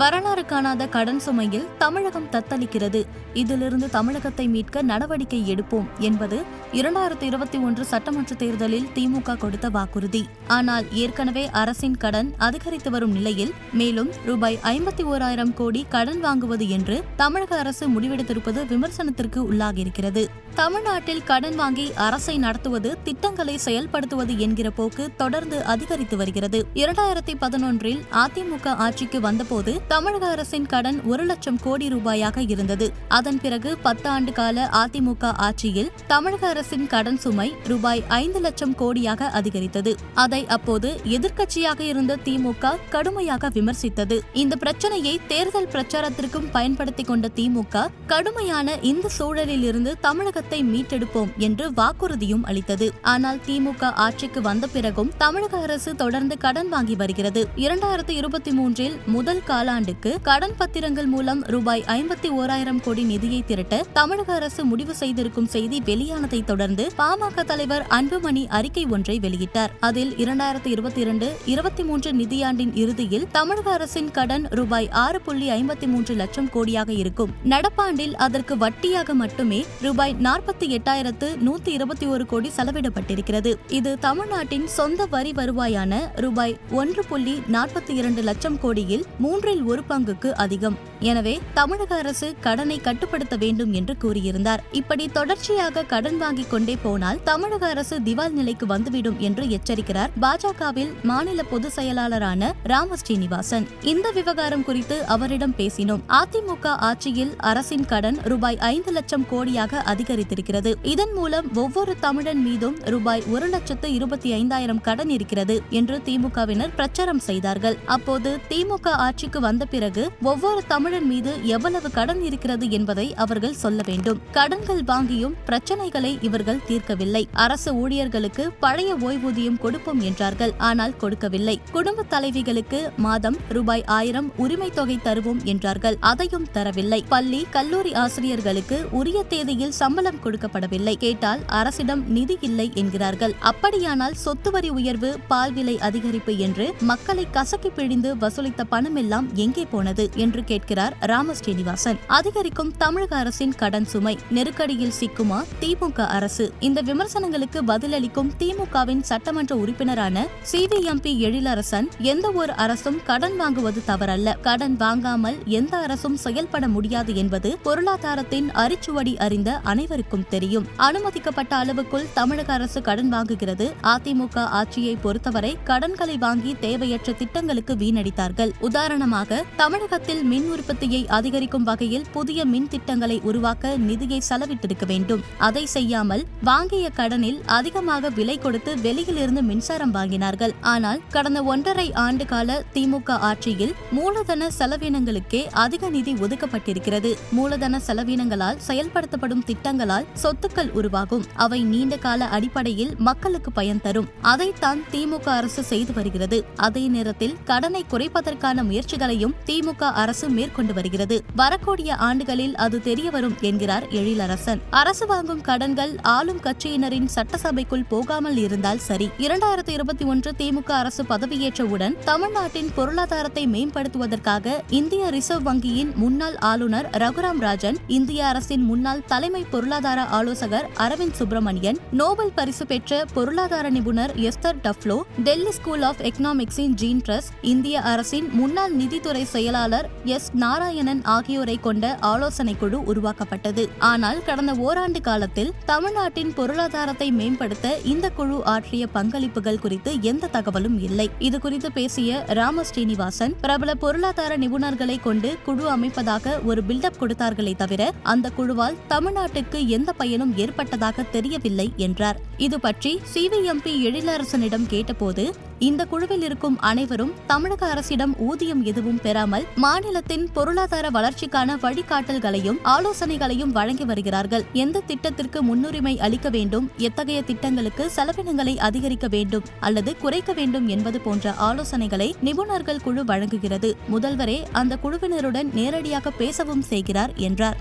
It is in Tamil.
வரலாறு காணாத கடன் சுமையில் தமிழகம் தத்தளிக்கிறது. இதிலிருந்து தமிழகத்தை மீட்க நடவடிக்கை எடுப்போம் என்பது இரண்டாயிரத்தி இருபத்தி ஒன்று சட்டமன்ற தேர்தலில் திமுக கொடுத்த வாக்குறுதி. ஆனால் ஏற்கனவே அரசின் கடன் அதிகரித்து வரும் நிலையில் மேலும் ரூபாய் ஐம்பத்தி ஓராயிரம் கோடி கடன் வாங்குவது என்று தமிழக அரசு முடிவெடுத்திருப்பது விமர்சனத்திற்கு உள்ளாகியிருக்கிறது. தமிழ்நாட்டில் கடன் வாங்கி அரசை நடத்துவது திட்டங்களை செயல்படுத்துவது என்கிற போக்கு தொடர்ந்து அதிகரித்து வருகிறது. இரண்டாயிரத்தி பதினொன்றில் அதிமுக ஆட்சிக்கு வந்தபோது தமிழக அரசின் கடன் ஒரு லட்சம் கோடி ரூபாயாக இருந்தது. அதன் பிறகு பத்து ஆண்டு கால அதிமுக ஆட்சியில் தமிழக அரசின் கடன் சுமை ரூபாய் ஐந்து லட்சம் கோடியாக அதிகரித்தது. அதை அப்போது எதிர்க்கட்சியாக இருந்த திமுக கடுமையாக விமர்சித்தது. இந்த பிரச்சனையை தேர்தல் பிரச்சாரத்திற்கும் பயன்படுத்திக் கொண்ட திமுக கடுமையான இந்த சூழலில் இருந்து தமிழகத்தை மீட்டெடுப்போம் என்று வாக்குறுதியும் அளித்தது. ஆனால் திமுக ஆட்சிக்கு வந்த பிறகும் தமிழக அரசு தொடர்ந்து கடன் வாங்கி வருகிறது. இரண்டாயிரத்தி இருபத்தி மூன்றில் முதல் காலாண்டுக்கு கடன் பத்திரங்கள் மூலம் ரூபாய் ஐம்பத்தி ஓராயிரம் கோடி நிதியை திரட்ட தமிழக அரசு முடிவு செய்திருக்கும் செய்தி வெளியானதை தொடர்ந்து பாமக தலைவர் அன்புமணி அறிக்கை ஒன்றை வெளியிட்டார். அதில் இரண்டாயிரத்தி இருபத்தி இரண்டு இருபத்தி மூன்று நிதியாண்டின் இறுதியில் தமிழக அரசின் கடன் ரூபாய் ஆறு புள்ளி ஐம்பத்தி மூன்று லட்சம் கோடியாக இருக்கும். நடப்பாண்டில் அதற்கு வட்டியாக மட்டுமே ரூபாய் நாற்பத்தி எட்டாயிரத்து நூத்தி இருபத்தி ஒரு கோடி செலவிடப்பட்டிருக்கிறது. இது தமிழ்நாட்டின் சொந்த வரி வருவாயான ரூபாய் ஒன்று புள்ளி நாற்பத்தி இரண்டு லட்சம் கோடியில் மூன்றில் ஒரு பங்குக்கு அதிகம். எனவே தமிழக அரசு கடனை கட்டுப்படுத்த வேண்டும் என்று கூறியிருந்தார். இப்படி தொடர்ச்சியாக கடன் வாங்கிக் கொண்டே போனால் தமிழக அரசு திவால் நிலைக்கு வந்துவிடும் என்று எச்சரிக்கிறார் பாஜகவில் மாநில பொதுச் செயலாளரான ராம ஸ்ரீனிவாசன். இந்த விவகாரம் குறித்து அவரிடம் பேசினோம். அதிமுக ஆட்சியில் அரசின் கடன் ரூபாய் ஐந்து லட்சம் கோடியாக அதிகரித்திருக்கிறது. இதன் மூலம் ஒவ்வொரு தமிழன் மீதும் ரூபாய் ஒரு லட்சத்து இருபத்தி ஐந்தாயிரம் கடன் இருக்கிறது என்று திமுகவினர் பிரச்சாரம் செய்தார்கள். அப்போது திமுக ஆட்சிக்கு வந்த பிறகு ஒவ்வொரு தமிழன் மீது எவ்வளவு கடன் இருக்கிறது என்பதை அவர்கள் சொல்ல வேண்டும். கடன்கள் வாங்கியும் பிரச்சனைகளை இவர்கள் தீர்க்கவில்லை. அரசு ஊழியர்களுக்கு பழைய ஓய்வூதியம் கொடுப்போம் என்றார்கள். ஆனால் கொடுக்கவில்லை. குடும்ப தலைவிகளுக்கு மாதம் ரூபாய் ஆயிரம் உரிமை தொகை தருவோம் என்றார்கள். அதையும் தரவில்லை. பள்ளி கல்லூரி ஆசிரியர்களுக்கு உரிய தேதியில் சம்பளம் கொடுக்கப்படவில்லை. கேட்டால் அரசிடம் நிதி இல்லை என்கிறார்கள். அப்படியானால் சொத்து வரி உயர்வு பால் விலை அதிகரிப்பு என்று மக்களை கசக்கி பிழிந்து வசூலித்த பணமெல்லாம் எங்கே போனது என்று கேட்கிறார் ராம ஸ்ரீனிவாசன் அதிகரிக்கும் தமிழக அரசின் கடன் சுமை நெருக்கடியில் சிக்குமா? திமுக அரசு இந்த விமர்சனங்களுக்கு பதிலளிக்கும் திமுகவின் சட்டமன்ற உறுப்பினரான சிவிஎம்பி எழிலரசன் எந்த ஒரு அரசும் கடன் வாங்குவது தவறல்ல. கடன் வாங்காமல் எந்த அரசும் செயல்பட முடியாது என்பது பொருளாதாரத்தின் அரிச்சுவடி அறிந்த அனைவருக்கும் தெரியும். அனுமதிக்கப்பட்ட அளவுக்குள் தமிழக அரசு கடன் வாங்குகிறது. அதிமுக ஆட்சியை பொறுத்தவரை கடன்களை வாங்கி தேவையற்ற திட்டங்களுக்கு வீணடித்தார்கள். உதாரணமாக தமிழகத்தில் மின் உற்பத்தியை அதிகரிக்கும் வகையில் புதிய மின் திட்டங்களை உருவாக்க நிதியை செலவிட்டிருக்க வேண்டும். அதை செய்யாமல் வாங்கிய கடனில் அதிகமாக விலை கொடுத்து வெளியிலிருந்து மின்சாரம் வாங்கினார்கள். ஆனால் கடந்த ஒன்றரை ஆண்டு கால திமுக ஆட்சியில் மூலதன செலவினங்களுக்கே அதிக நிதி ஒதுக்கப்பட்டிருக்கிறது. மூலதன செலவினங்களால் செயல்படுத்தப்படும் திட்டங்களால் சொத்துக்கள் உருவாகும். அவை நீண்ட கால அடிப்படையில் மக்களுக்கு பயன் தரும். அதைத்தான் திமுக அரசு செய்து வருகிறது. அதே நேரத்தில் கடனை குறைப்பதற்கான முயற்சிகளை முயற்சிகளையும் திமுக அரசு மேற்கொண்டு வருகிறது. வரக்கூடிய ஆண்டுகளில் அது தெரியவரும் என்கிறார் எழிலரசன். அரசு வாங்கும் கடன்கள் ஆளும் கட்சியினரின் சட்டசபைக்குள் போகாமல் இருந்தால் சரி. இரண்டாயிரத்தி இருபத்தி ஒன்று திமுக அரசு பதவியேற்றவுடன் தமிழ்நாட்டின் பொருளாதாரத்தை மேம்படுத்துவதற்காக இந்திய ரிசர்வ் வங்கியின் முன்னாள் ஆளுநர் ரகுராம் ராஜன் இந்திய அரசின் முன்னாள் தலைமை பொருளாதார ஆலோசகர் அரவிந்த் சுப்பிரமணியன் நோபல் பரிசு பெற்ற பொருளாதார நிபுணர் Esther Duflo Delhi school of எக்கனாமிக்ஸின் Jean Dreze இந்திய அரசின் முன்னாள் நிதித்துறை செயலாளர் எஸ் நாராயணன் ஆகியோரை கொண்ட ஆலோசனை குழு உருவாக்கப்பட்டது. ஆனால் கடந்த ஓராண்டு காலத்தில் தமிழ்நாட்டின் பொருளாதாரத்தை மேம்படுத்த இந்த குழு ஆற்றிய பங்களிப்புகள் குறித்து எந்த தகவலும் இல்லை. இது குறித்து பேசிய ராம ஸ்ரீனிவாசன் பிரபல பொருளாதார நிபுணர்களை கொண்டு குழு அமைப்பதாக ஒரு பில்டப் கொடுத்தார்களே தவிர அந்த குழுவால் தமிழ்நாட்டுக்கு எந்த பயனும் ஏற்பட்டதாக தெரியவில்லை என்றார். இது பற்றி சிவிஎம்பி எழிலரசனிடம் கேட்டபோது இந்த குழுவில் இருக்கும் அனைவரும் தமிழக அரசிடம் ஊதியம் எதுவும் பெறாமல் மாநிலத்தின் பொருளாதார வளர்ச்சிக்கான வழிகாட்டல்களையும் ஆலோசனைகளையும் வழங்கி வருகிறார்கள். எந்த திட்டத்திற்கு முன்னுரிமை அளிக்க வேண்டும் எத்தகைய திட்டங்களுக்கு செலவினங்களை அதிகரிக்க வேண்டும் அல்லது குறைக்க வேண்டும் என்பது போன்ற ஆலோசனைகளை நிபுணர்கள் குழு வழங்குகிறது. முதல்வரே அந்த குழுவினருடன் நேரடியாக பேசவும் செய்கிறார் என்றார்.